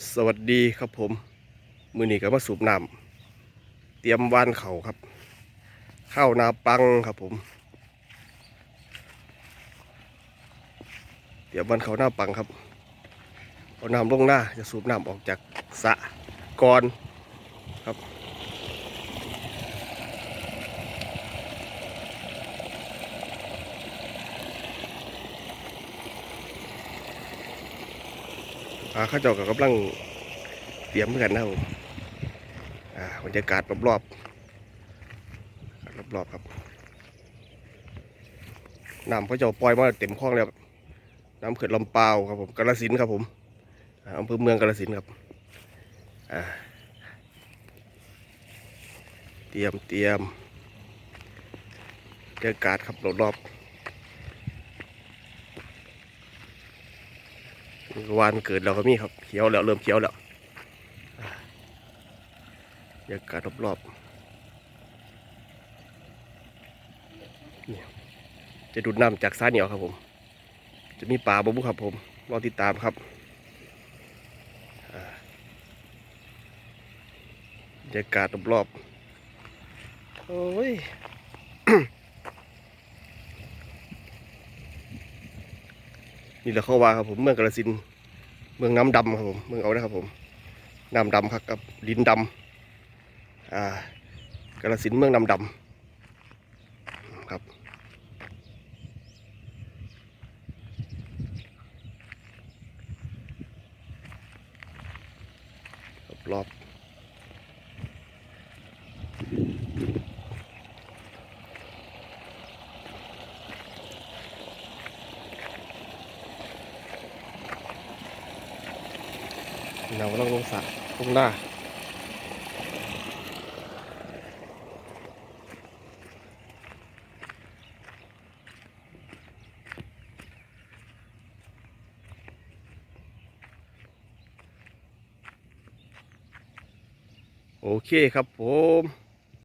สวัสดีครับผม มือนี้ก็มาสูบน้ำเตรียมวานเขาครับ ข้าวนาปังครับผม เตรียมวานเขาหน้าปังครับเอาน้ำลงหน้าจะสูบน้ำออกจากสะก่อนครับ อ่าข้าเจ้ากับกำลังเตรียมเหมือนกันนะครับผมอ่าบรรยากาศรอบๆรอบๆครับน้ำเขาเจ้าปล่อยมาเต็มคลองแล้วน้ำเขื่อนลำเปาวครับผมกาฬสินครับผมอำเภอเมืองกาฬสินครับอ่าเตรียมเตรียมบรรยากาศครับรอบๆ วานเกิดเราก็มีครับเขียวแล้วเริ่มเขียวแล้วอ่าบรรยากาศรอบๆนี่จะดูดน้ำจากซ้ายเหนียวครับผม จะมีป่าบบุครับผมรอติดตามครับบรรยากาศรอบๆโอ้ย นี่แหละเข้าว่าครับผมเมืองกาฬสินเมืองน้ำดำครับผมเมืองเอานะครับผมน้ำดำครับกับดินดำอ่ากาฬสินเมืองน้ำดำครับรอบ เรากำลังลงสระลงหน้าโอเคครับผม